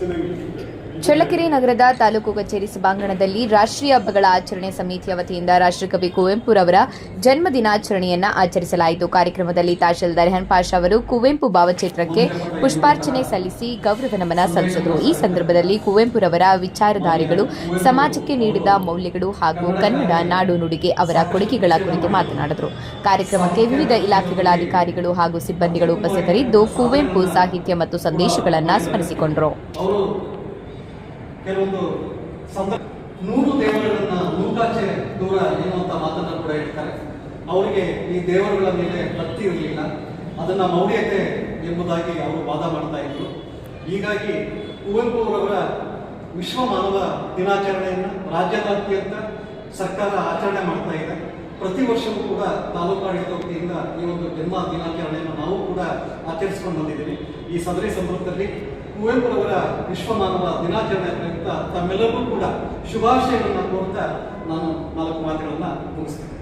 பிரச்சனைகள் ನಗರದ ತಾಲೂಕು ಕಚೇರಿ ಸಭಾಂಗಣದಲ್ಲಿ ರಾಷ್ಟ್ರೀಯ ಹಬ್ಬಗಳ ಆಚರಣೆ ಸಮಿತಿಯ ವತಿಯಿಂದ ರಾಷ್ಟ್ರಕವಿ ಕುವೆಂಪುರವರ ಜನ್ಮ ದಿನಾಚರಣೆಯನ್ನ ಆಚರಿಸಲಾಯಿತು. ಕಾರ್ಯಕ್ರಮದಲ್ಲಿ ತಹಶೀಲ್ದಾರ್ ಹೆನ್ ಅವರು ಕುವೆಂಪು ಭಾವಚಿತ್ರಕ್ಕೆ ಪುಷ್ಪಾರ್ಚನೆ ಸಲ್ಲಿಸಿ ಗೌರವ ನಮನ ಸಲ್ಲಿಸಿದರು. ಈ ಸಂದರ್ಭದಲ್ಲಿ ಕುವೆಂಪುರವರ ವಿಚಾರಧಾರೆಗಳು ಸಮಾಜಕ್ಕೆ ನೀಡಿದ ಮೌಲ್ಯಗಳು ಹಾಗೂ ಕನ್ನಡ ನಾಡು ನುಡಿಗೆ ಅವರ ಕೊಡುಗೆಗಳ ಕುರಿತು ಮಾತನಾಡಿದರು. ಕಾರ್ಯಕ್ರಮಕ್ಕೆ ವಿವಿಧ ಇಲಾಖೆಗಳ ಅಧಿಕಾರಿಗಳು ಹಾಗೂ ಸಿಬ್ಬಂದಿಗಳು ಉಪಸ್ಥಿತರಿದ್ದು ಕುವೆಂಪು ಸಾಹಿತ್ಯ ಮತ್ತು ಸಂದೇಶಗಳನ್ನು ಸ್ಮರಿಸಿಕೊಂಡರು. ಕೆಲವೊಂದು ಸಂದರ್ಭ ನೂರು ದೇವರುಗಳನ್ನ ನೂಕಾಚೆ ದೂರ ಎನ್ನುವಂತ ಮಾತನ್ನ ಕೂಡ ಹೇಳ್ತಾರೆ. ಅವರಿಗೆ ಈ ದೇವರುಗಳ ಮೇಲೆ ಭಕ್ತಿ ಇರಲಿಲ್ಲ. ಅದನ್ನ ಮೌಢ್ಯತೆ ಎಂಬುದಾಗಿ ಅವರು ವಾದ ಮಾಡ್ತಾ ಇದ್ರು. ಹೀಗಾಗಿ ಕುವೆಂಪು ಅವರವರ ವಿಶ್ವ ಮಾನವ ದಿನಾಚರಣೆಯನ್ನ ರಾಜ್ಯದಾದ್ಯಂತ ಸರ್ಕಾರ ಆಚರಣೆ ಮಾಡ್ತಾ ಇದೆ. ಪ್ರತಿ ವರ್ಷವೂ ಕೂಡ ತಾಲೂಕಾಡಳಿತ ವತಿಯಿಂದ ಈ ಒಂದು ಜನ್ಮ ದಿನಾಚರಣೆಯನ್ನು ನಾವು ಕೂಡ ಆಚರಿಸಿಕೊಂಡು ಬಂದಿದ್ದೀವಿ. ಈ ಸದರಿ ಸಂದರ್ಭದಲ್ಲಿ ಕುವೆಂಪುರವರ ವಿಶ್ವಮಾನವ ದಿನಾಚರಣೆ ಪ್ರಯುಕ್ತ ತಮ್ಮೆಲ್ಲರಿಗೂ ಕೂಡ ಶುಭಾಶಯಗಳನ್ನು ಕೋರ್ತಾ ನಾನು ನಾಲ್ಕು ಮಾತುಗಳನ್ನು ಮುಗಿಸ್ತೇನೆ.